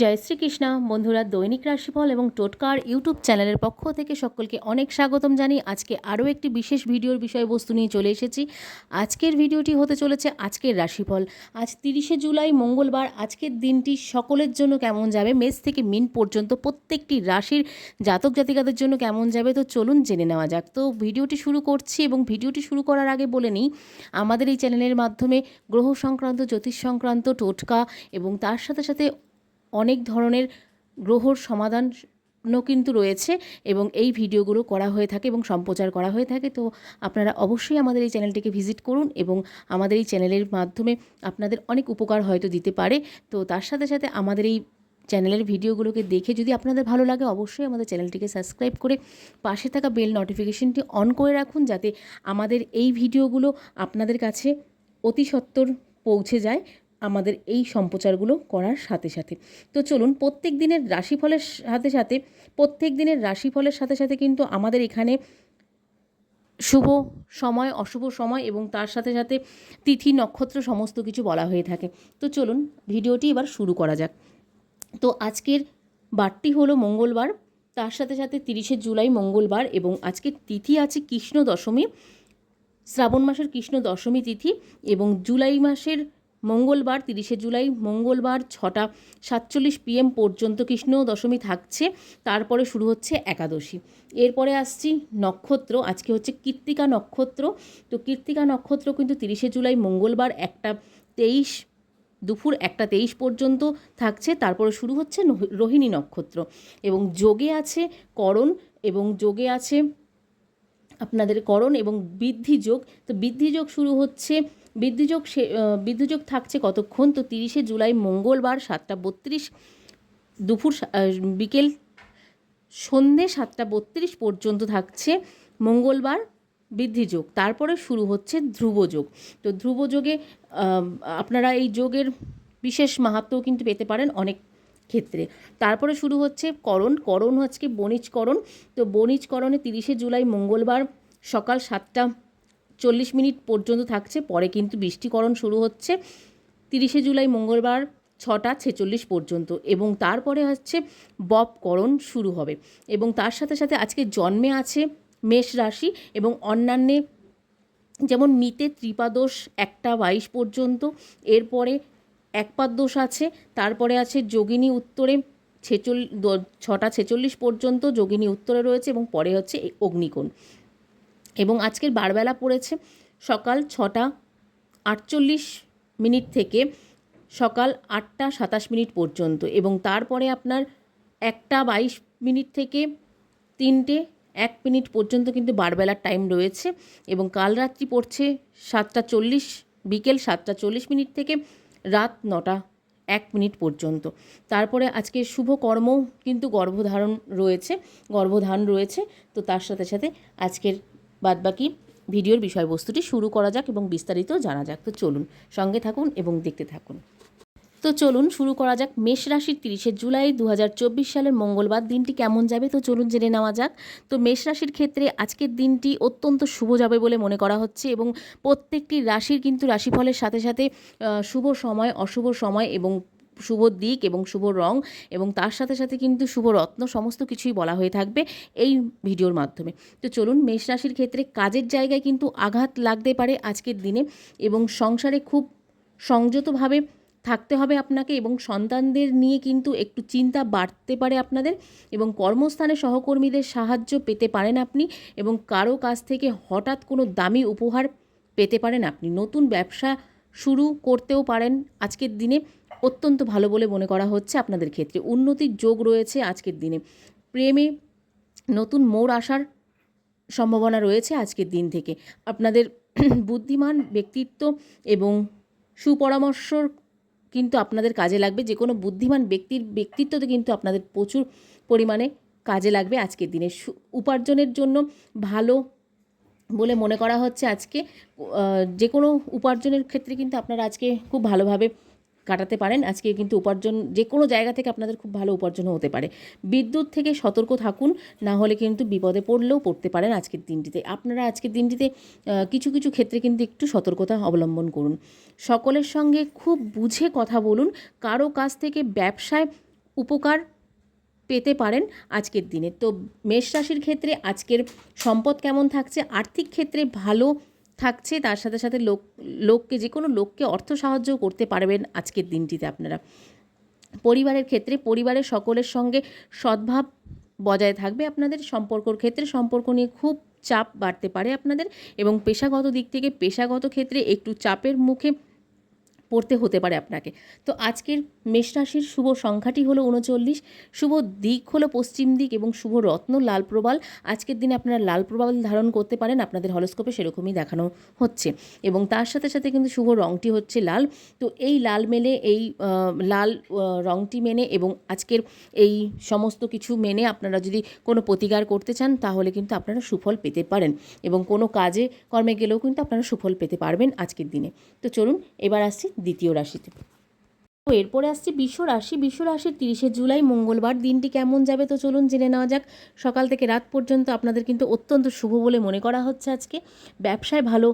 জয় শ্রীকৃষ্ণ, বন্ধুরা দৈনিক রাশিফল এবং টোটকার ইউটিউব চ্যানেলের পক্ষ থেকে সকলকে অনেক স্বাগতম জানি আজকে আরও একটি বিশেষ ভিডিওর বিষয়বস্তু নিয়ে চলে এসেছি। আজকের ভিডিওটি হতে চলেছে আজকের রাশিফল। আজ তিরিশে জুলাই, মঙ্গলবার, আজকের দিনটি সকলের জন্য কেমন যাবে? মেষ থেকে মিন পর্যন্ত প্রত্যেকটি রাশির জাতক জাতিকাদের জন্য কেমন যাবে? তো চলুন জেনে নেওয়া যাক। তো ভিডিওটি শুরু করছি এবং ভিডিওটি শুরু করার আগে বলে নিই, আমাদের এই চ্যানেলের মাধ্যমে গ্রহ সংক্রান্ত, জ্যোতিষ সংক্রান্ত, টোটকা এবং তার সাথে সাথে অনেক ধরনের গ্রহর সমাধানও কিন্তু রয়েছে এবং এই ভিডিওগুলো করা হয়ে থাকে এবং সম্প্রচার করা হয়ে থাকে। তো আপনারা অবশ্যই আমাদের এই চ্যানেলটিকে ভিজিট করুন এবং আমাদের এই চ্যানেলের মাধ্যমে আপনাদের অনেক উপকার হয়তো দিতে পারে। তো তার সাথে সাথে আমাদের এই চ্যানেলের ভিডিওগুলোকে দেখে যদি আপনাদের ভালো লাগে অবশ্যই আমাদের চ্যানেলটিকে সাবস্ক্রাইব করে পাশে থাকা বেল নোটিফিকেশনটি অন করে রাখুন যাতে আমাদের এই ভিডিওগুলো আপনাদের কাছে অতি সত্বর পৌঁছে যায়। আমাদের এই সম্প্রচারগুলো করার সাথে সাথে। তো চলুন, প্রত্যেক দিনের রাশিফলের সাথে সাথে, প্রত্যেক দিনের রাশিফলের সাথে সাথে কিন্তু আমাদের এখানে শুভ সময়, অশুভ সময় এবং তার সাথে সাথে তিথি, নক্ষত্র সমস্ত কিছু বলা হয়ে থাকে। তো চলুন, ভিডিওটি এবার শুরু করা যাক। তো আজকের বারটি হলো মঙ্গলবার, তার সাথে সাথে তিরিশে জুলাই মঙ্গলবার এবং আজকের তিথি আছে কৃষ্ণ দশমী, শ্রাবণ মাসের কৃষ্ণ দশমী তিথি এবং জুলাই মাসের মঙ্গলবার তিরিশে জুলাই মঙ্গলবার ছটা সাতচল্লিশ পিএম পর্যন্ত কৃষ্ণ দশমী থাকছে, তারপরে শুরু হচ্ছে একাদশী। এরপরে আসছি নক্ষত্র, আজকে হচ্ছে কৃত্তিকা নক্ষত্র। তো কৃত্তিকা নক্ষত্র কিন্তু তিরিশে জুলাই মঙ্গলবার একটা তেইশ, দুপুর একটা তেইশ পর্যন্ত থাকছে, তারপরে শুরু হচ্ছে রোহিণী নক্ষত্র। এবং যোগে আছে করণ এবং যোগে আছে আপনাদের করণ এবং বৃদ্ধি যোগ। তো বৃদ্ধি যোগ শুরু হচ্ছে বৃদ্ধি যোগ সে আহ, বৃদ্ধি যোগ থাকছে কতক্ষণ? তো তিরিশে জুলাই মঙ্গলবার সাতটা বত্রিশ দুপুর বিকেল সন্ধে সাতটা বত্রিশ পর্যন্ত থাকছে মঙ্গলবার বৃদ্ধি যোগ তারপরে শুরু হচ্ছে ধ্রুব যোগ তো ধ্রুব যোগে আপনারা এই যোগের বিশেষ মাহাত্ম্যও কিন্তু পেতে পারেন অনেক ক্ষেত্রে। তারপরে শুরু হচ্ছে করণ। করণ আজকে বণিজকরণ। তো বণিজকরণে তিরিশে জুলাই মঙ্গলবার সকাল সাতটা চল্লিশ মিনিট পর্যন্ত থাকছে, পরে কিন্তু বৃষ্টিকরণ শুরু হচ্ছে তিরিশে জুলাই মঙ্গলবার ছটা ছেচল্লিশ পর্যন্ত এবং তারপরে হচ্ছে বপকরণ শুরু হবে এবং তার সাথে সাথে আজকে জন্মে আছে মেষ রাশি এবং অন্যান্যে যেমন মিতে ত্রিপাদোষ একটা বাইশ পর্যন্ত, এরপরে একপাদ দোষ আছে, তারপরে আছে যোগিনী উত্তরে ছেচল দ- ছটা ছেচল্লিশ পর্যন্ত যোগিনী উত্তরে রয়েছে এবং পরে হচ্ছে অগ্নিকোণ। এবং আজকের বারবেলা পড়েছে সকাল ছটা আটচল্লিশ মিনিট থেকে সকাল আটটা সাতাশ মিনিট পর্যন্ত এবং তারপরে আপনার একটা বাইশ মিনিট থেকে তিনটে এক মিনিট পর্যন্ত কিন্তু বারবেলার টাইম রয়েছে এবং কাল রাত্রি পড়ছে সাতটা চল্লিশ, বিকেল সাতটা চল্লিশ মিনিট থেকে রাত নটা এক মিনিট পর্যন্ত। তারপরে আজকে শুভ কর্ম কিন্তু গর্ভধারণ রয়েছে গর্ভধারণ রয়েছে, তো তার সাথে সাথে আজকের বাদবাকি ভিডিওর বিষয়বস্তুটি শুরু করা যাক এবং বিস্তারিত জানা যাক। তো চলুন, সঙ্গে থাকুন এবং দেখতে থাকুন। তো চলুন, শুরু করা যাক। মেষ রাশির তিরিশে জুলাই দু হাজার চব্বিশ সালের মঙ্গলবার দিনটি কেমন যাবে? তো চলুন জেনে নেওয়া যাক। তো মেষ রাশির ক্ষেত্রে আজকের দিনটি অত্যন্ত শুভ যাবে বলে মনে করা হচ্ছে এবং প্রত্যেকটি রাশির কিন্তু রাশিফলের সাথে সাথে শুভ সময়, অশুভ সময় এবং শুভ দিক এবং শুভ রং এবং তার সাথে সাথে কিন্তু শুভ রত্ন সমস্ত কিছুই বলা হয়ে থাকবে এই ভিডিওর মাধ্যমে। তো চলুন মেষ রাশির ক্ষেত্রে কাজের জায়গায় কিন্তু আঘাত লাগতে পারে আজকের দিনে এবং সংসারে খুব সংযতভাবে থাকতে হবে আপনাকে এবং সন্তানদের নিয়ে কিন্তু একটু চিন্তা বাড়তে পারে আপনাদের এবং কর্মস্থানে সহকর্মীদের সাহায্য পেতে পারেন আপনি এবং কারও কাছ থেকে হঠাৎ কোনো দামি উপহার পেতে পারেন আপনি। নতুন ব্যবসা শুরু করতেও পারেন আজকের দিনে অত্যন্ত ভালো বলে মনে করা হচ্ছে আপনাদের ক্ষেত্রে। উন্নতির যোগ রয়েছে আজকের দিনে। প্রেমে নতুন মোড় আসার সম্ভাবনা রয়েছে আজকের দিন থেকে। আপনাদের বুদ্ধিমান ব্যক্তিত্ব এবং সুপরামর্শর কিন্তু আপনাদের কাজে লাগবে। যে কোনো বুদ্ধিমান ব্যক্তির ব্যক্তিত্বতে কিন্তু আপনাদের প্রচুর পরিমাণে কাজে লাগবে আজকের দিনে। উপার্জনের জন্য ভালো বলে মনে করা হচ্ছে আজকে। যে কোনো উপার্জনের ক্ষেত্রে কিন্তু আপনারা আজকে খুব ভালোভাবে কাটাতে পারেন। আজকে কিন্তু উপার্জন যে কোনো জায়গা থেকে আপনাদের খুব ভালো উপার্জন হতে পারে। বিদ্যুৎ থেকে সতর্ক থাকুন, না হলে কিন্তু বিপদে পড়লেও পড়তে পারেন আজকের দিনটিতে। আপনারা আজকের দিনটিতে কিছু কিছু ক্ষেত্রে কিন্তু একটু সতর্কতা অবলম্বন করুন। সকলের সঙ্গে খুব বুঝে কথা বলুন, কারও কাছ থেকে ব্যবসায় উপকার পেতে পারেন আজকের দিনে। তো মেষ রাশির ক্ষেত্রে আজকের সম্পদ কেমন থাকছে? আর্থিক ক্ষেত্রে ভালো থাকছে, তার সাথে সাথে লোক, লোককে, যে কোনো লোককে অর্থ সাহায্য করতে পারবেন আজকের দিনটিতে আপনারা। পরিবারের ক্ষেত্রে পরিবারের সকলের সঙ্গে সদ্ভাব বজায় থাকবে আপনাদের, সম্পর্কর ক্ষেত্রে সম্পর্ক নিয়ে খুব চাপ বাড়তে পারে আপনাদের এবং পেশাগত দিক থেকে পেশাগত ক্ষেত্রে একটু চাপের মুখে পড়তে হতে পারে আপনাকে। তো আজকের মেষ রাশির শুভ সংখ্যাটি হলো উনচল্লিশ। শুভ দিক হলো পশ্চিম দিক এবং শুভ রত্ন লাল প্রবাল। আজকের দিনে আপনারা লাল প্রবাল ধারণ করতে পারেন, আপনাদের হলস্কোপে সেরকমই দেখানো হচ্ছে। এবং তার সাথে সাথে কিন্তু শুভ রঙটি হচ্ছে লাল। তো এই লাল মেলে, এই লাল রঙটি মেনে এবং আজকের এই সমস্ত কিছু মেনে আপনারা যদি কোনো প্রতিকার করতে চান, তাহলে কিন্তু আপনারা সুফল পেতে পারেন। এবং কোনো কাজে, কর্মে গেলেও কিন্তু আপনারা সুফল পেতে পারবেন আজকের দিনে। তো চলুন, এবার আসছি দ্বিতীয় রাশিতে। তো এরপরে আসছে বিশ্ব রাশি। বিশ্ব রাশির তিরিশে জুলাই, মঙ্গলবার। দিনটি কেমন যাবে তো চলুন জেনে নেওয়া যাক। সকাল থেকে রাত পর্যন্ত আপনাদের কিন্তু অত্যন্ত শুভ বলে মনে করা হচ্ছে আজকে। ব্যবসায় ভালো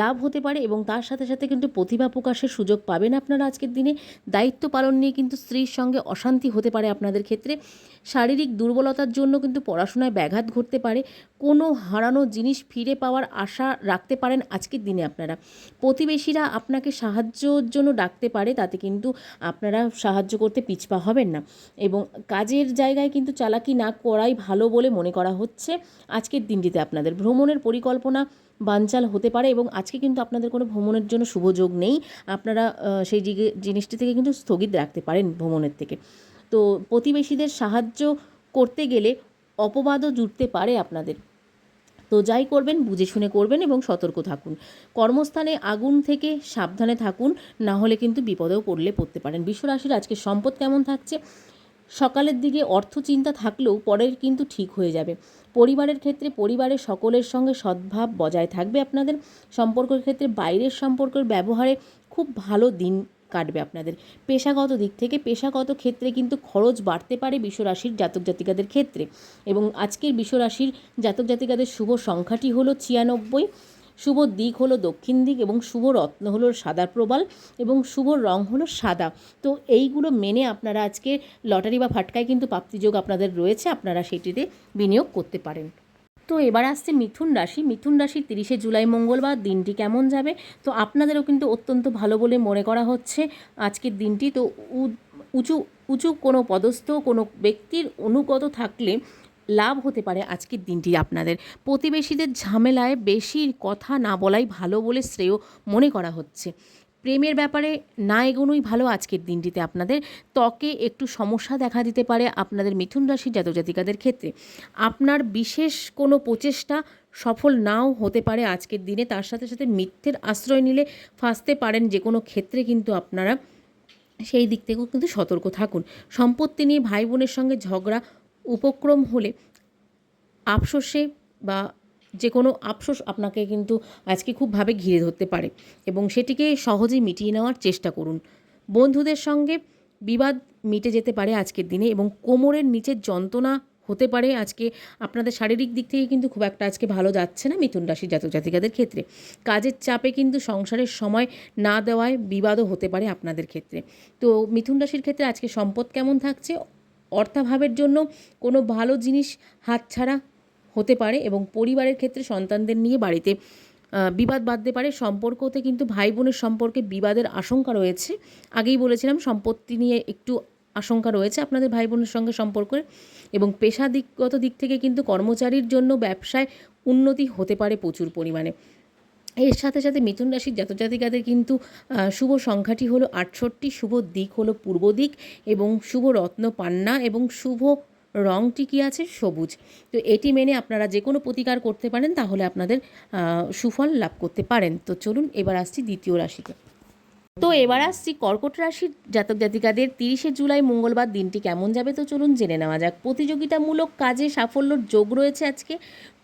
লাভ হতে পারে এবং তার সাথে সাথে কিন্তু প্রতিভা প্রকাশের সুযোগ পাবেন আপনারা আজকের দিনে। দায়িত্ব পালন নিয়ে কিন্তু স্ত্রীর সঙ্গে অশান্তি হতে পারে আপনাদের ক্ষেত্রে। শারীরিক দুর্বলতার জন্য কিন্তু পড়াশোনায় ব্যাঘাত ঘটতে পারে। কোনো হারানো জিনিস ফিরে পাওয়ার আশা রাখতে পারেন আজকের দিনে আপনারা। প্রতিবেশীরা আপনাকে সাহায্যর জন্য ডাকতে পারে, তাতে কিন্তু আপনারা সাহায্য করতে পিছপা হবেন না। এবং কাজের জায়গায় কিন্তু চালাকি না করাই ভালো বলে মনে করা হচ্ছে আজকের দিনটিতে আপনাদের। ভ্রমণের পরিকল্পনা বানচাল হতে পারে এবং আজকে কিন্তু আপনাদের কোনো ভ্রমণের জন্য শুভ যোগ নেই। আপনারা সেই জিনিসটি থেকে কিন্তু স্থগিত রাখতে পারেন ভ্রমণের থেকে। তো প্রতিবেশীদের সাহায্য করতে গেলে অপবাদও জুটতে পারে আপনাদের। তো যাই করবেন, বুঝে শুনে করবেন এবং সতর্ক থাকুন। কর্মস্থানে আগুন থেকে সাবধানে থাকুন, না হলে কিন্তু বিপদেও পড়লে পড়তে পারেন। বিশ্বরাশির আজকে সম্পদ কেমন থাকছে? সকালের দিকে অর্থ চিন্তা থাকলেও পরের কিন্তু ঠিক হয়ে যাবে। পরিবারের ক্ষেত্রে পরিবারের সকলের সঙ্গে সদ্ভাব বজায় থাকবে আপনাদের। সম্পর্কের ক্ষেত্রে বাইরের সম্পর্কের ব্যবহারে খুব ভালো দিন কাটবে আপনাদের। পেশাগত দিক থেকে পেশাগত ক্ষেত্রে কিন্তু খরচ বাড়তে পারে বিশ্বরাশির জাতক জাতিকাদের ক্ষেত্রে। এবং আজকের বিশ্বরাশির জাতক জাতিকাদের শুভ সংখ্যাটি হলো ছিয়ানব্বই। শুভ দিক হলো দক্ষিণ দিক এবং শুভ রত্ন হলো সাদা প্রবাল এবং শুভ রং হলো সাদা। তো এইগুলো মেনে আপনারা আজকে লটারি বা ফাটকায় কিন্তু প্রাপ্তিযোগ আপনাদের রয়েছে, আপনারা সেটিতে বিনিয়োগ করতে পারেন। তো এবার আসছে মিথুন রাশি। মিথুন রাশির তিরিশে জুলাই মঙ্গলবার, দিনটি কেমন যাবে? তো আপনাদেরও কিন্তু অত্যন্ত ভালো বলে মনে করা হচ্ছে আজকের দিনটি। তো উঁচু উঁচু কোনো পদস্থ, কোনো ব্যক্তির অনুগত থাকলে লাভ হতে পারে আজকের দিনটি আপনাদের। প্রতিবেশীদের ঝামেলায় বেশি কথা না বলাই ভালো বলে শ্রেয় মনে করা হচ্ছে। প্রেমের ব্যাপারে না এগোনোই ভালো আজকের দিনটিতে আপনাদের। ত্বকে একটু সমস্যা দেখা দিতে পারে আপনাদের মিথুন রাশির জাতক জাতিকাদের ক্ষেত্রে। আপনার বিশেষ কোনো প্রচেষ্টা সফল নাও হতে পারে আজকের দিনে। তার সাথে সাথে মিথ্যের আশ্রয় নিলে ফাঁসতে পারেন যে কোনো ক্ষেত্রে কিন্তু আপনারা সেই দিক থেকেও কিন্তু সতর্ক থাকুন। সম্পত্তি নিয়ে ভাই বোনের সঙ্গে ঝগড়া উপক্রম হলে আফসোসে বা যে কোনো আফসোস আপনাকে কিন্তু আজকে খুবভাবে ঘিরে ধরতে পারে এবং সেটিকে সহজেই মিটিয়ে নেওয়ার চেষ্টা করুন। বন্ধুদের সঙ্গে বিবাদ মিটে যেতে পারে আজকের দিনে এবং কোমরের নিচের যন্ত্রণা হতে পারে আজকে। আপনাদের শারীরিক দিক থেকে কিন্তু খুব একটা আজকে ভালো যাচ্ছে না মিথুন রাশির জাতক জাতিকাদের ক্ষেত্রে। কাজের চাপে কিন্তু সংসারের সময় না দেওয়ায় বিবাদও হতে পারে আপনাদের ক্ষেত্রে। তো মিথুন রাশির ক্ষেত্রে আজকে সম্পদ কেমন থাকছে? অর্থাভাবের জন্য কোনো ভালো জিনিস হাতছাড়া হতে পারে এবং পরিবারের ক্ষেত্রে সন্তানদের নিয়ে বাড়িতে বিবাদ বাঁধতে পারে। সম্পর্কতে কিন্তু ভাই বোনের সম্পর্কে বিবাদের আশঙ্কা রয়েছে। আগেই বলেছিলাম, সম্পত্তি নিয়ে একটু আশঙ্কা রয়েছে আপনাদের ভাই বোনের সঙ্গে সম্পর্কের এবং পেশা দিকগত দিক থেকে কিন্তু কর্মচারীর জন্য ব্যবসায় উন্নতি হতে পারে প্রচুর পরিমাণে। এর সাথে সাথে মিথুন রাশির জাতক জাতিকাদের কিন্তু শুভ সংখ্যাটি হলো আটষট্টি, শুভ দিক হলো পূর্ব দিক এবং শুভ রত্ন পান্না এবং শুভ রংটি কী আছে? সবুজ। তো এটি মেনে আপনারা যে কোনো প্রতিকার করতে পারেন, তাহলে আপনাদের সুফল লাভ করতে পারেন। তো চলুন এবার আসছি দ্বিতীয় রাশিতে। তো এবার আসছি কর্কট রাশির জাতক জাতিকাদের তিরিশে জুলাই মঙ্গলবার দিনটি কেমন যাবে তো চলুন জেনে নেওয়া যাক। প্রতিযোগিতামূলক কাজে সাফল্যর যোগ রয়েছে আজকে।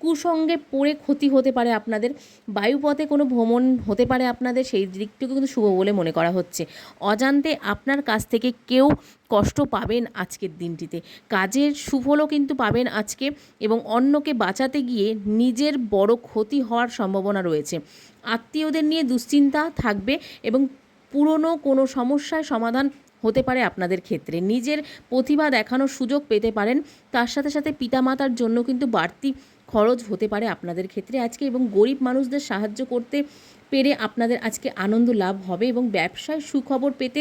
কুসঙ্গে পড়ে ক্ষতি হতে পারে আপনাদের, বায়ুপথে কোনো ভ্রমণ হতে পারে আপনাদের, সেই দিকটুকু কিন্তু শুভ বলে মনে করা হচ্ছে। অজান্তে আপনার কাছ থেকে কেউ কষ্ট পাবেন আজকের দিনটিতে। কাজের সুফলও কিন্তু পাবেন আজকে এবং অন্যকে বাঁচাতে গিয়ে নিজের বড় ক্ষতি হওয়ার সম্ভাবনা রয়েছে। আত্মীয়দের নিয়ে দুশ্চিন্তা থাকবে এবং পুরনো কোনো সমস্যার সমাধান হতে পারে আপনাদের ক্ষেত্রে। নিজের প্রতিভা দেখানোর সুযোগ পেতে পারেন। তার সাথে সাথে পিতামাতার জন্য কিন্তু বাড়তি খরচ হতে পারে আপনাদের ক্ষেত্রে। আজকে এবং গরিব মানুষদের সাহায্য করতে পেরে আপনাদের আজকে আনন্দ লাভ হবে এবং ব্যবসায় সুখবর পেতে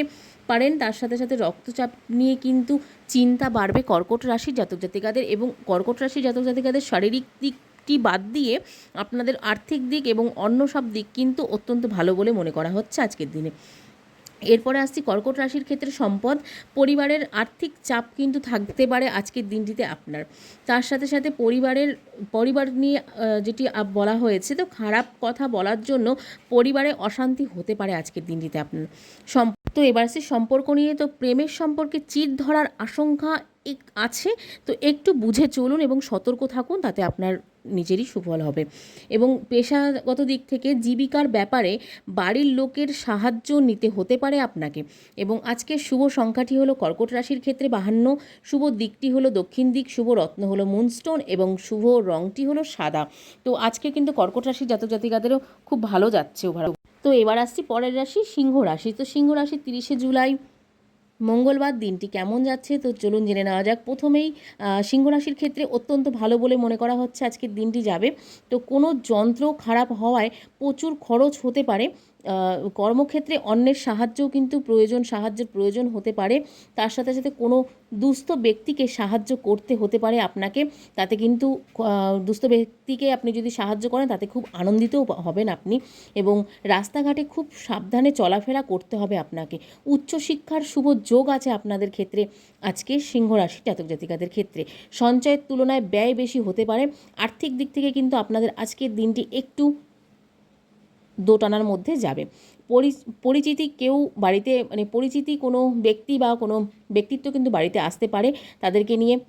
পারেন। তার সাথে সাথে রক্তচাপ নিয়ে কিন্তু চিন্তা বাড়বে কর্কট রাশির জাতক জাতিকাদের এবং কর্কট রাশির জাতক জাতিকাদের শারীরিক দিকটি বাদ দিয়ে আপনাদের আর্থিক দিক এবং অন্য সব দিক কিন্তু অত্যন্ত ভালো বলে মনে করা হচ্ছে আজকের দিনে। এরপরে আসছি কর্কট রাশির ক্ষেত্রে সম্পদ। পরিবারের আর্থিক চাপ কিন্তু থাকতে পারে আজকের দিনটিতে আপনার। তার সাথে সাথে পরিবারের, পরিবার নিয়ে যেটি বলা হয়েছে, তো খারাপ কথা বলার জন্য পরিবারে অশান্তি হতে পারে আজকের দিনটিতে আপনার। সম- তো এবার আসছি সম্পর্ক নিয়ে, তো প্রেমের সম্পর্কে চির ধরার আশঙ্কা আছে। তো একটু বুঝে চলুন এবং সতর্ক থাকুন, তাতে আপনার নিজেরই সুফল হবে। এবং পেশাগত দিক থেকে জীবিকার ব্যাপারে বাড়ির লোকের সাহায্য নিতে হতে পারে আপনাকে। এবং আজকে শুভ সংখ্যাটি হলো কর্কট রাশির ক্ষেত্রে বাহান্ন, শুভ দিকটি হলো দক্ষিণ দিক, শুভ রত্ন হলো মুনস্টোন এবং শুভ রংটি হলো সাদা। তো আজকে কিন্তু কর্কট রাশির জাতক জাতিকাদেরও খুব ভালো যাচ্ছে ওভার তো এবার আসছি পরের রাশি, সিংহ রাশি। তো সিংহ রাশি তিরিশে জুলাই মঙ্গলবার দিনটি কেমন যাচ্ছে? তো চলুন জেনে নেওয়া যাক। প্রথমেই সিংহ রাশির ক্ষেত্রে অত্যন্ত ভালো বলে মনে করা হচ্ছে আজকের দিনটি যাবে। তো কোনো যন্ত্র খারাপ হওয়ায় প্রচুর খরচ হতে পারে। কর্মক্ষেত্রে অন্যের সাহায্যও কিন্তু প্রয়োজন, সাহায্যের প্রয়োজন হতে পারে। তার সাথে সাথে কোনো দুস্থ ব্যক্তিকে সাহায্য করতে হতে পারে আপনাকে। তাতে কিন্তু দুস্থ ব্যক্তিকে আপনি যদি সাহায্য করেন, তাতে খুব আনন্দিতও হবেন আপনি এবং রাস্তাঘাটে খুব সাবধানে চলাফেরা করতে হবে আপনাকে। উচ্চশিক্ষার শুভ যোগ আছে আপনাদের ক্ষেত্রে আজকে সিংহ রাশি জাতক জাতিকাদের ক্ষেত্রে। সঞ্চয়ের তুলনায় ব্যয় বেশি হতে পারে। আর্থিক দিক থেকে কিন্তু আপনাদের আজকের দিনটি একটু দোটানার মধ্যে যাবে। পরি- পরিচিতি কেউ বাড়িতে মানে পরিচিতি কোনো ব্যক্তি বা কোনো ব্যক্তিত্ব কিন্তু বাড়িতে আসতে পারে। তাদেরকে নিয়ে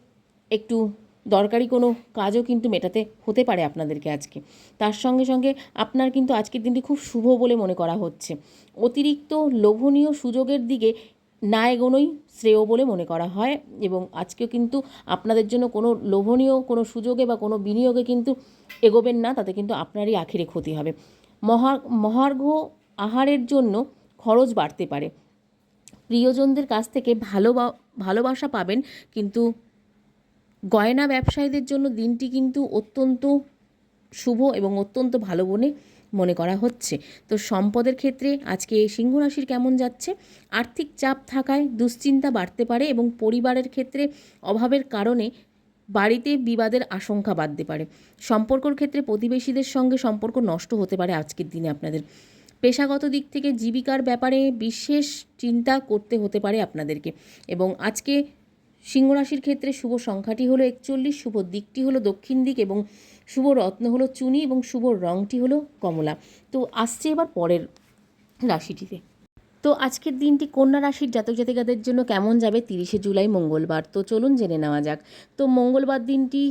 একটু দরকারি কোনো কাজও কিন্তু মেটাতে হতে পারে আপনাদেরকে আজকে। তার সঙ্গে সঙ্গে আপনার কিন্তু আজকের দিনটি খুব শুভ বলে মনে করা হচ্ছে। অতিরিক্ত লোভনীয় সুযোগের দিকে না এগোনোই শ্রেয় বলে মনে করা হয় এবং আজকেও কিন্তু আপনাদের জন্য কোনো লোভনীয় কোনো সুযোগে বা কোনো বিনিয়োগে কিন্তু এগোবেন না, তাতে কিন্তু আপনারই আখিরে ক্ষতি হবে। মহা, মহার্ঘ আহারের জন্য খরচ বাড়তে পারে। প্রিয়জনদের কাছ থেকে ভালো ভালোবাসা পাবেন, কিন্তু গয়না ব্যবসায়ীদের জন্য দিনটি কিন্তু অত্যন্ত শুভ এবং অত্যন্ত ভালো বলে মনে করা হচ্ছে। তো সম্পদের ক্ষেত্রে আজকে সিংহ রাশির কেমন যাচ্ছে? আর্থিক চাপ থাকায় দুশ্চিন্তা বাড়তে পারে এবং পরিবারের ক্ষেত্রে অভাবের কারণে বাড়িতে বিবাদের আশঙ্কা বাড়তে পারে। সম্পর্কর ক্ষেত্রে প্রতিবেশীদের সঙ্গে সম্পর্ক নষ্ট হতে পারে আজকের দিনে আপনাদের। পেশাগত দিক থেকে জীবিকার ব্যাপারে বিশেষ চিন্তা করতে হতে পারে আপনাদেরকে। এবং আজকে সিংহ রাশির ক্ষেত্রে শুভ সংখ্যাটি হলো একচল্লিশ, শুভ দিকটি হলো দক্ষিণ দিক এবং শুভ রত্ন হলো চুনি এবং শুভ রংটি হলো কমলা। তো আসছে এবার পরের রাশিটিতে। তো আজকের দিনটি কন্যা রাশির জাতক জাতিকাদের জন্য কেমন যাবে? তিরিশে জুলাই মঙ্গলবার। তো চলুন জেনে নেওয়া যাক। তো মঙ্গলবার দিনটি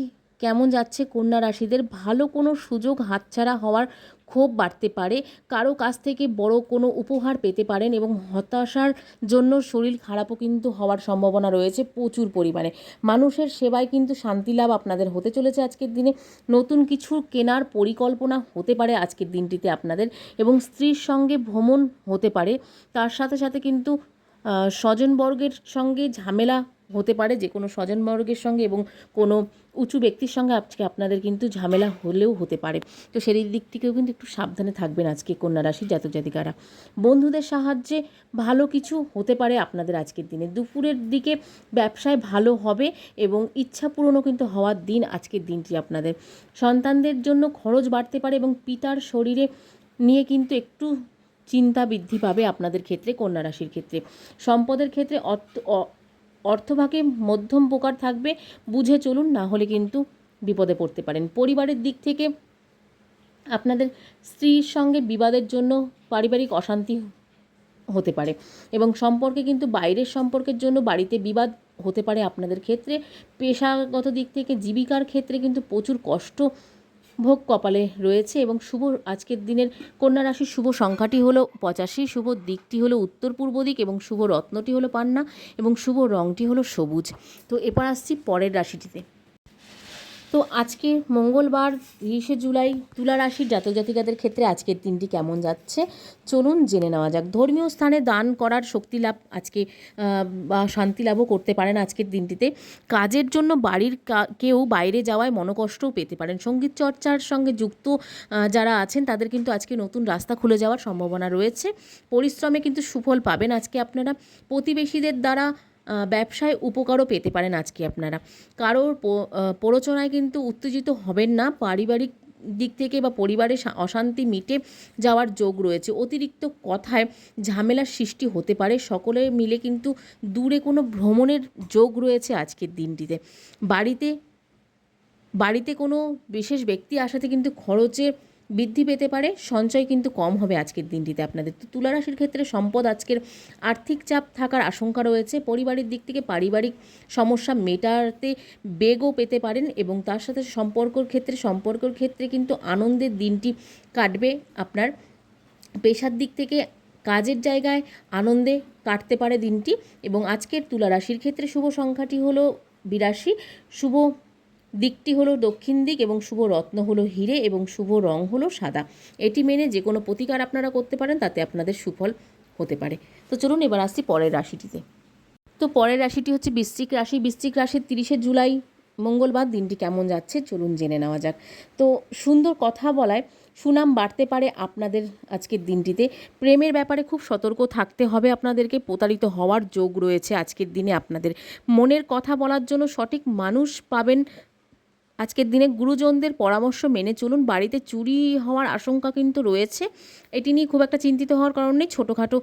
কেমন যাচ্ছে? কন্যা রাশিদের ভালো কোনো সুযোগ হাতছাড়া হওয়ার ক্ষোভ বাড়তে পারে। কারও কাছ থেকে বড় কোনো উপহার পেতে পারেন এবং হতাশার জন্য শরীর খারাপও কিন্তু হওয়ার সম্ভাবনা রয়েছে প্রচুর পরিমাণে। মানুষের সেবায় কিন্তু শান্তি লাভ আপনাদের হতে চলেছে আজকের দিনে। নতুন কিছু কেনার পরিকল্পনা হতে পারে আজকের দিনটিতে আপনাদের এবং স্ত্রীর সঙ্গে ভ্রমণ হতে পারে। তার সাথে সাথে কিন্তু স্বজনবর্গের সঙ্গে ঝামেলা হতে পারে যে কোনো স্বজনবর্গের সঙ্গে এবং কোনো উঁচু ব্যক্তির সঙ্গে আজকে আপনাদের কিন্তু ঝামেলা হলেও হতে পারে। তো সেই দিক থেকেও কিন্তু একটু সাবধানে থাকবেন আজকে কন্যা রাশির জাতক জাতিকারা। বন্ধুদের সাহায্যে ভালো কিছু হতে পারে আপনাদের আজকের দিনে। দুপুরের দিকে ব্যবসায় ভালো হবে এবং ইচ্ছা পূরণও কিন্তু হওয়ার দিন আজকের দিনটি আপনাদের। সন্তানদের জন্য খরচ বাড়তে পারে এবং পিতার শরীরে নিয়ে কিন্তু একটু চিন্তা বৃদ্ধি পাবে আপনাদের ক্ষেত্রে, কন্যা রাশির ক্ষেত্রে। সম্পদের ক্ষেত্রে অর্থভাগে মধ্যম প্রকার থাকবে, বুঝে চলুন, না হলে কিন্তু বিপদে পড়তে পারেন। পরিবারের দিক থেকে আপনাদের স্ত্রীর সঙ্গে বিবাদের জন্য পারিবারিক অশান্তি হতে পারে এবং সম্পর্কে কিন্তু বাইরের সম্পর্কের জন্য বাড়িতে বিবাদ হতে পারে আপনাদের ক্ষেত্রে। পেশাগত দিক থেকে জীবিকার ক্ষেত্রে কিন্তু প্রচুর কষ্ট ভোগ কপালে রয়েছে এবং শুভ আজকের দিনের কন্যা রাশির শুভ সংখ্যাটি হলো পঁচাশি, শুভ দিকটি হলো উত্তর পূর্ব দিক এবং শুভ রত্নটি হলো পান্না এবং শুভ রংটি হলো সবুজ। তো এবার আসছি পরের রাশিটিতে। তো আজকে মঙ্গলবার, তিরিশে জুলাই, তুলা রাশির জাতক জাতিকাদের ক্ষেত্রে আজকের দিনটি কেমন যাচ্ছে? চলুন জেনে নেওয়া যাক। ধর্মীয় স্থানে দান করার শক্তি লাভ আজকে বা শান্তি লাভও করতে পারেন আজকের দিনটিতে। কাজের জন্য বাড়ির কেউ বাইরে যাওয়ায় মনোকষ্টও পেতে পারেন। সংগীত চর্চার সঙ্গে যুক্ত যারা আছেন তাদের কিন্তু আজকে নতুন রাস্তা খুলে যাওয়ার সম্ভাবনা রয়েছে। পরিশ্রমে কিন্তু সুফল পাবেন আজকে আপনারা। প্রতিবেশীদের দ্বারা ব্যবসায় উপকারও পেতে পারেন আজকে আপনারা। কারোর প্ররোচনায় কিন্তু উত্তেজিত হবেন না। পারিবারিক দিক থেকে বা পরিবারে অশান্তি মিটে যাওয়ার যোগ রয়েছে। অতিরিক্ত কথায় ঝামেলার সৃষ্টি হতে পারে। সকলে মিলে কিন্তু দূরে কোনো ভ্রমণের যোগ রয়েছে আজকের দিনটিতে। বাড়িতে বাড়িতে কোনো বিশেষ ব্যক্তি আসাতে কিন্তু খরচে বৃদ্ধি পেতে পারে। সঞ্চয় কিন্তু কম হবে আজকের দিনটিতে আপনাদের। তো তুলা রাশির ক্ষেত্রে সম্পদ আজকের আর্থিক চাপ থাকার আশঙ্কা রয়েছে। পরিবারের দিক থেকে পারিবারিক সমস্যা মেটাতে বেগও পেতে পারেন এবং তার সাথে সম্পর্কর ক্ষেত্রে সম্পর্কর ক্ষেত্রে কিন্তু আনন্দের দিনটি কাটবে আপনার। পেশার দিক থেকে কাজের জায়গায় আনন্দে কাটতে পারে দিনটি এবং আজকের তুলা রাশির ক্ষেত্রে শুভ সংখ্যাটি হলো বিরাশি। শুভ দিকটি হলো দক্ষিণ দিক এবং শুভ রত্ন হলো হিরে এবং শুভ রং হলো সাদা। এটি মেনে যে কোনো প্রতিকার আপনারা করতে পারেন, তাতে আপনাদের সুফল হতে পারে। তো চলুন এবার আসছি পরের রাশিটিতে। তো পরের রাশিটি হচ্ছে বৃশ্চিক রাশি। বৃশ্চিক রাশির তিরিশে জুলাই, মঙ্গলবার দিনটি কেমন যাচ্ছে চলুন জেনে নেওয়া যাক। তো সুন্দর কথা বলায় সুনাম বাড়তে পারে আপনাদের আজকের দিনটিতে। প্রেমের ব্যাপারে খুব সতর্ক থাকতে হবে আপনাদেরকে। প্রতারিত হওয়ার যোগ রয়েছে আজকের দিনে আপনাদের। মনের কথা বলার জন্য সঠিক মানুষ পাবেন আজকের দিনে গুরুজনদের পরামর্শ মেনে চলুন। বাড়িতে চুরি হওয়ার আশঙ্কা কিন্তু রয়েছে। এটি নিয়ে খুব একটা চিন্তিত হওয়ার কারণ ছোটোখাটো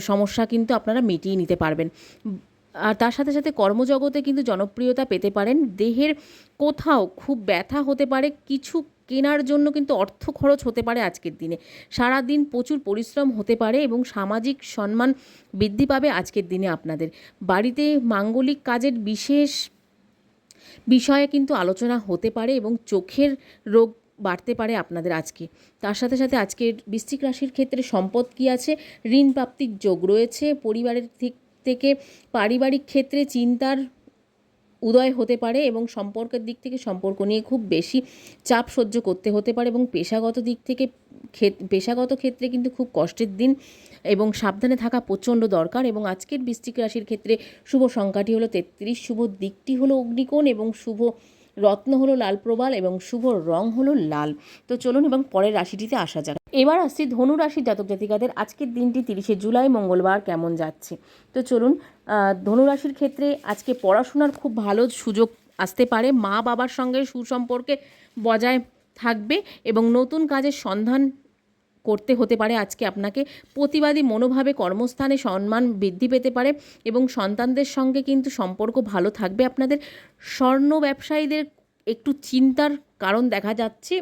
সমস্যা কিন্তু আপনারা মিটিয়ে নিতে পারবেন। আর তার সাথে সাথে কর্মজগতে কিন্তু জনপ্রিয়তা পেতে পারেন। দেহের কোথাও খুব ব্যথা হতে পারে। কিছু কেনার জন্য কিন্তু অর্থ খরচ হতে পারে আজকের দিনে। সারা দিন প্রচুর পরিশ্রম হতে পারে এবং সামাজিক সম্মান বৃদ্ধি পাবে আজকের দিনে আপনাদের। বাড়িতে মাঙ্গলিক কাজের বিশেষ বিষয়ে কিন্তু আলোচনা হতে পারে এবং চোখের রোগ বাড়তে পারে আপনাদের আজকে। তার সাথে সাথে আজকের বৃশ্চিক রাশির ক্ষেত্রে সম্পদ কী আছে? ঋণ প্রাপ্তির যোগ রয়েছে। পরিবারের দিক থেকে পারিবারিক ক্ষেত্রে চিন্তার উদয় হতে পারে এবং সম্পর্কের দিক থেকে সম্পর্ক নিয়ে খুব বেশি চাপ সহ্য করতে হতে পারে এবং পেশাগত দিক থেকে পেশাগত ক্ষেত্রে কিন্তু খুব কষ্টের দিন এবং সাবধানে থাকা প্রচণ্ড দরকার এবং আজকের বৃষ্টিক রাশির ক্ষেত্রে শুভ সংখ্যাটি হলো তেত্রিশ, শুভ দিকটি হলো অগ্নিকোণ এবং শুভ রত্ন হলো লাল প্রবাল এবং শুভ রং হলো লাল। তো চলুন এবং পরের রাশিটিতে আসা যাক। এবার আসছি ধনু রাশির জাতক জাতিকাদের আজকের দিনটি তিরিশে জুলাই, মঙ্গলবার কেমন যাচ্ছে? তো চলুন ধনু রাশির ক্ষেত্রে আজকে পড়াশোনার খুব ভালো সুযোগ আসতে পারে। মা বাবার সঙ্গে সুসম্পর্কে বজায় থাকবে এবং নতুন কাজের সন্ধান করতে হতে পারে আজকে আপনাকে। প্রতিবাদী মনোভাবে কর্মস্থানে সম্মান বৃদ্ধি পেতে পারে এবং সন্তানদের সঙ্গে কিন্তু সম্পর্ক ভালো থাকবে। আপনাদের স্বর্ণ ব্যবসায়ীদের একটু চিন্তার কারণ দেখা যাচ্ছে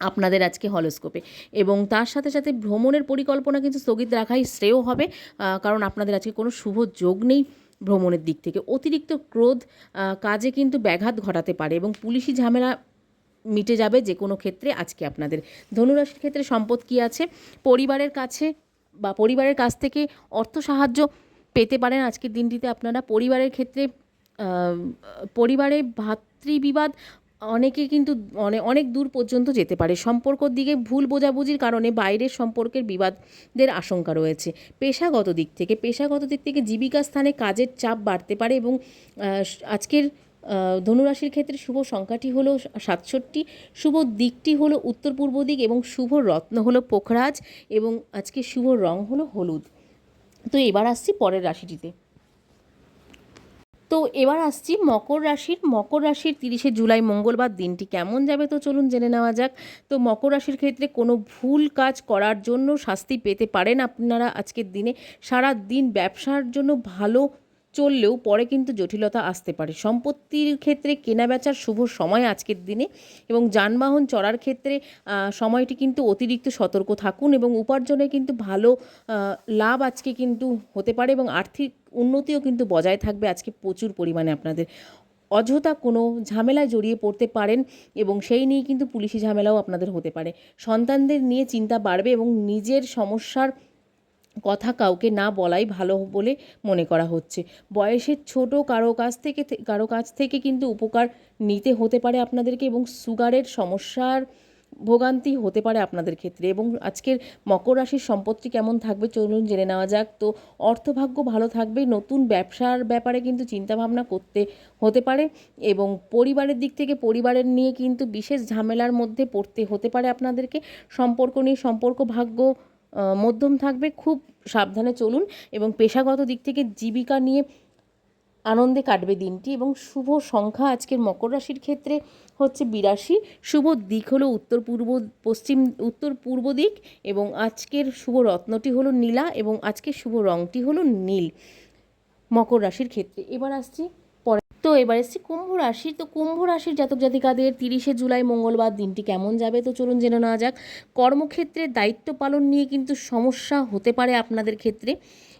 আপনাদের আজকে হলস্কোপে। এবং তার সাথে সাথে ভ্রমণের পরিকল্পনা কিন্তু স্থগিত রাখাই শ্রেয় হবে কারণ আপনাদের আজকে কোনো শুভ যোগ নেই ভ্রমণের দিক থেকে। অতিরিক্ত ক্রোধ কাজে কিন্তু ব্যাঘাত ঘটাতে পারে এবং পুলিশি ঝামেলা মিটে যাবে যে কোনো ক্ষেত্রে আজকে আপনাদের। ধনুরাশির ক্ষেত্রে সম্পদ কী আছে? পরিবারের কাছে বা পরিবারের কাছ থেকে অর্থ সাহায্য পেতে পারেন আজকের দিনটিতে আপনারা। পরিবারের ক্ষেত্রে পরিবারে ভাতৃবিবাদ অনেকে কিন্তু অনেক অনেক দূর পর্যন্ত যেতে পারে। সম্পর্কর দিকে ভুল বোঝাবুঝির কারণে বাইরের সম্পর্কের বিবাদের আশঙ্কা রয়েছে। পেশাগত দিক থেকে, পেশাগত দিক থেকে জীবিকা স্থানে কাজের চাপ বাড়তে পারে এবং আজকের ধনুরাশির ক্ষেত্রে শুভ সংখ্যাটি হলো সাতষট্টি, শুভ দিকটি হলো উত্তর পূর্ব দিক এবং শুভ রত্ন হলো পোখরাজ এবং আজকে শুভ রং হলো হলুদ। তো এবার আসছি পরের রাশিটিতে। তো এবার আসছি মকর রাশির। মকর রাশির তিরিশে জুলাই মঙ্গলবার দিনটি কেমন যাবে তো চলুন জেনে নেওয়া যাক। তো মকর রাশির ক্ষেত্রে কোনো ভুল কাজ করার জন্য শাস্তি পেতে পারেন আপনারা আজকের দিনে। সারা দিন ব্যবসার জন্য ভালো চললেও পরে কিন্তু জটিলতা আসতে পারে। সম্পত্তির ক্ষেত্রে কেনাবেচার শুভ সময় আজকের দিনে এবং যানবাহন চড়ার ক্ষেত্রে সময়টি কিন্তু অতিরিক্ত সতর্ক থাকুন এবং উপার্জনে কিন্তু ভালো লাভ আজকে কিন্তু হতে পারে এবং আর্থিক উন্নতিও কিন্তু বজায় থাকবে। আজকে প্রচুর পরিমাণে আপনাদের। অযথা কোনো ঝামেলায় জড়িয়ে পড়তে পারেন এবং সেই নিয়ে কিন্তু পুলিশি ঝামেলাও আপনাদের হতে পারে। সন্তানদের নিয়ে চিন্তা বাড়বে এবং নিজের সমস্যার কথা কাউকে না বলাই ভালো বলে মনে করা হচ্ছে। বয়সের ছোট কারও কাছ থেকে কারও কাছ থেকে কিন্তু উপকার নিতে হতে পারে আপনাদেরকে এবং সুগারের সমস্যার ভোগান্তি হতে পারে আপনাদের ক্ষেত্রে এবং আজকের মকর রাশির সম্পত্তি কেমন থাকবে চলুন জেনে নেওয়া যাক। তো অর্থভাগ্য ভালো থাকবে, নতুন ব্যবসার ব্যাপারে কিন্তু চিন্তাভাবনা করতে হতে পারে এবং পরিবারের দিক থেকে পরিবারের নিয়ে কিন্তু বিশেষ ঝামেলার মধ্যে পড়তে হতে পারে আপনাদেরকে। সম্পর্ক নিয়ে সম্পর্ক ভাগ্য মধ্যম থাকবে, খুব সাবধানে চলুন এবং পেশাগত দিক থেকে জীবিকা নিয়ে আনন্দে কাটবে দিনটি এবং শুভ সংখ্যা আজকের মকর রাশির ক্ষেত্রে হচ্ছে বিরাশি। শুভ দিক হলো উত্তর পূর্ব, পশ্চিম, উত্তর পূর্ব দিক এবং আজকের শুভ রত্নটি হলো নীলা এবং আজকের শুভ রংটি হলো নীল মকর রাশির ক্ষেত্রে। এবার আসছি তো এবার এসছি কুম্ভ রাশি তো কুম্ভ রাশির জাতক জাতিকাদের তিরিশে জুলাই মঙ্গলবার দিনটি কেমন যাবে? তো চলুন জেনে নেওয়া যাক। কর্মক্ষেত্রে দায়িত্ব পালন নিয়ে কিন্তু সমস্যা হতে পারে আপনাদের ক্ষেত্রে।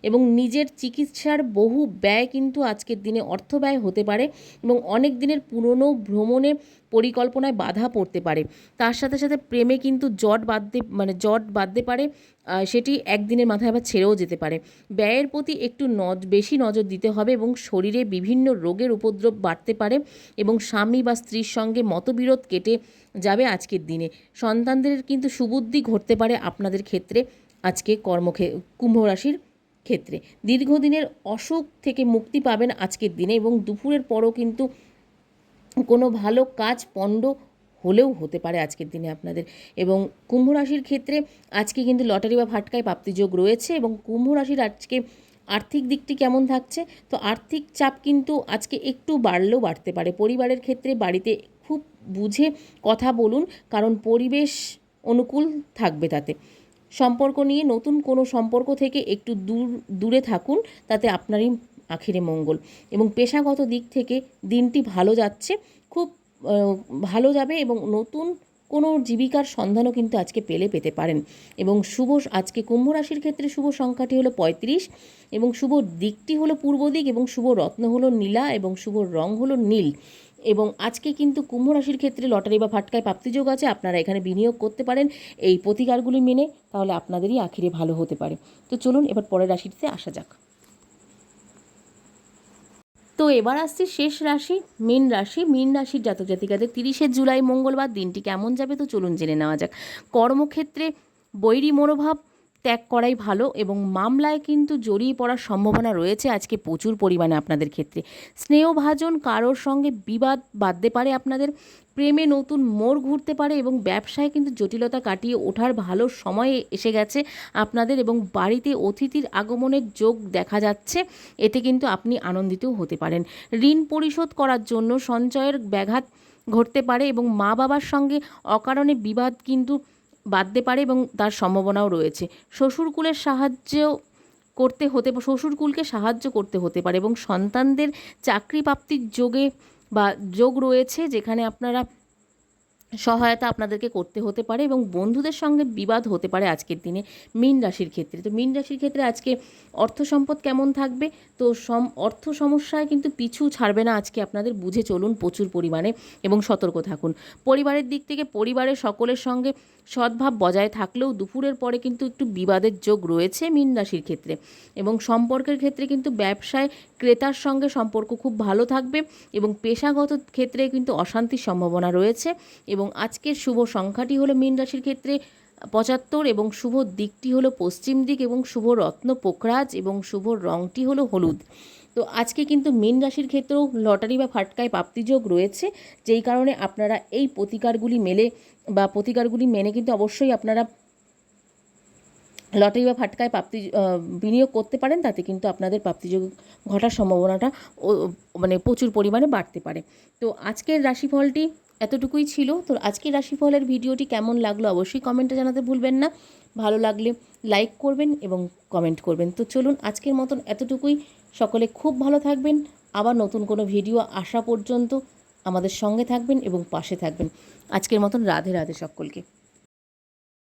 এবং নিজের চিকিৎসার বহু ব্যয় কিন্তু আজকের দিনে অর্থ ব্যয় হতে পারে এবং অনেক দিনের পুরনো ভ্রমণে পরিকল্পনায় বাধা পড়তে পারে। তার সাথে সাথে প্রেমে কিন্তু জট বাঁধতে মানে জট বাঁধতে পারে সেটি একদিনের মাথায় আবার ছেড়েও যেতে পারে। ব্যয়ের প্রতি একটু নজ, বেশি নজর দিতে হবে এবং শরীরে বিভিন্ন রোগের উপদ্রব বাড়তে পারে এবং স্বামী বা স্ত্রীর সঙ্গে মতবিরোধ কেটে যাবে আজকের দিনে। সন্তানদের কিন্তু সুবুদ্ধি ঘটতে পারে আপনাদের ক্ষেত্রে আজকে কর্মক্ষে, কুম্ভ রাশির ক্ষেত্রে। দীর্ঘদিনের অসুখ থেকে মুক্তি পাবেন আজকের দিনে এবং দুপুরের পরও কিন্তু কোনো ভালো কাজ পণ্ড হলেও হতে পারে আজকের দিনে আপনাদের। এবং কুম্ভ রাশির ক্ষেত্রে আজকে কিন্তু লটারি বা ফাটকায় প্রাপ্তিযোগ রয়েছে এবং কুম্ভ রাশির আজকে আর্থিক দিকটি কেমন থাকছে? তো আর্থিক চাপ কিন্তু আজকে একটু বাড়লেও বাড়তে পারে। পরিবারের ক্ষেত্রে বাড়িতে খুব বুঝে কথা বলুন, কারণ পরিবেশ অনুকূল থাকবে তাতে। সম্পর্ক নিয়ে নতুন কোনো সম্পর্ক থেকে একটু দূর, দূরে থাকুন, তাতে আপনারই আখিরে মঙ্গল। এবং পেশাগত দিক থেকে দিনটি ভালো যাচ্ছে, খুব ভালো যাবে এবং নতুন কোনো জীবিকার সন্ধানও কিন্তু আজকে পেলে পেতে পারেন। এবং শুভ, আজকে কুম্ভ রাশির ক্ষেত্রে শুভ সংখ্যাটি হলো পঁয়ত্রিশ, এবং শুভ দিকটি হলো পূর্ব দিক, এবং শুভ রত্ন হলো নীলা, এবং শুভ রং হলো নীল। এবং আজকে কিন্তু কুম্ভ রাশির ক্ষেত্রে লটারি বা ফাটকায় প্রাপ্তিযোগ আছে, আপনারা এখানে বিনিয়োগ করতে পারেন এই প্রতিকারগুলি মেনে, তাহলে আপনাদেরই আখিরে ভালো হতে পারে। তো চলুন এবার পরের রাশিতে আসা যাক। তো এবার আসছে শেষ রাশি, মীন রাশি। মীন রাশির জাতক জাতিকাদের তিরিশে জুলাই মঙ্গলবার দিনটি কেমন যাবে, তো চলুন জেনে নেওয়া যাক। কর্মক্ষেত্রে বৈরী মনোভাব ত্যাগ করাই ভালো এবং মামলায় কিন্তু জড়িয়ে পড়ার সম্ভাবনা রয়েছে আজকে প্রচুর পরিমাণে আপনাদের ক্ষেত্রে। স্নেহভাজন কারোর সঙ্গে বিবাদ বাঁধতে পারে আপনাদের, প্রেমে নতুন মোড় ঘুরতে পারে এবং ব্যবসায় কিন্তু জটিলতা কাটিয়ে ওঠার ভালো সময় এসে গেছে আপনাদের এবং বাড়িতে অতিথির আগমনের যোগ দেখা যাচ্ছে, এতে কিন্তু আপনি আনন্দিতও হতে পারেন। ঋণ পরিশোধ করার জন্য সঞ্চয়ের ব্যাঘাত ঘটতে পারে এবং মা বাবার সঙ্গে অকারণে বিবাদ কিন্তু বাঁধতে পারে এবং তার সম্ভাবনাও রয়েছে। শ্বশুরকুলের সাহায্য করতে হতে শ্বশুরকুলকে সাহায্য করতে হতে পারে এবং সন্তানদের চাকরি প্রাপ্তির যোগে বা যোগ রয়েছে যেখানে আপনারা সহায়তা আপনাদেরকে করতে হতে পারে এবং বন্ধুদের সঙ্গে বিবাদ হতে পারে আজকের দিনে মীন রাশির ক্ষেত্রে। তো মীন রাশির ক্ষেত্রে আজকে অর্থ সম্পদ কেমন থাকবে? তো সম, অর্থ সমস্যায় কিন্তু পিছু ছাড়বে না আজকে আপনাদের। বুঝে চলুন প্রচুর পরিমাণে এবং সতর্ক থাকুন। পরিবারের দিক থেকে পরিবারের সকলের সঙ্গে সদ্ভাব বজায় থাকলেও দুপুরের পরে কিন্তু একটু বিবাদের যোগ রয়েছে মীন রাশির ক্ষেত্রে এবং সম্পর্কের ক্ষেত্রে কিন্তু ব্যবসায় ক্রেতার সঙ্গে সম্পর্ক খুব ভালো থাকবে এবং পেশাগত ক্ষেত্রে কিন্তু অশান্তির সম্ভাবনা রয়েছে এবং আজকের শুভ সংখ্যাটি হলো মীন রাশির ক্ষেত্রে পঁচাত্তর এবং শুভ দিকটি হলো পশ্চিম দিক এবং শুভ রত্ন পোখরাজ এবং শুভ রংটি হলো হলুদ। তো আজকে কিন্তু মীন রাশির ক্ষেত্রেও লটারি বা ফাটকায় প্রাপ্তিযোগ রয়েছে, যেই কারণে আপনারা এই প্রতিকারগুলি মেলে বা প্রতিকারগুলি মেনে কিন্তু অবশ্যই আপনারা লটারি বা ফাটকায় প্রাপ্তি বিনিয়োগ করতে পারেন, তাতে কিন্তু আপনাদের প্রাপ্তিযোগ ঘটার সম্ভাবনাটা মানে প্রচুর পরিমাণে বাড়তে পারে। তো আজকের রাশিফলটি এতটুকুই ছিল। তো আজকের রাশিফলের ভিডিওটি কেমন লাগল অবশ্যই কমেন্টে জানাতে ভুলবেন না। ভালো লাগলে লাইক করবেন এবং কমেন্ট করবেন। তো চলুন আজকের মতন এতটুকুই। সকলে খুব ভালো থাকবেন। আবার নতুন কোনো ভিডিও আসা পর্যন্ত আমাদের সঙ্গে থাকবেন এবং পাশে থাকবেন। আজকের মতন রাধে রাধে সকলকে।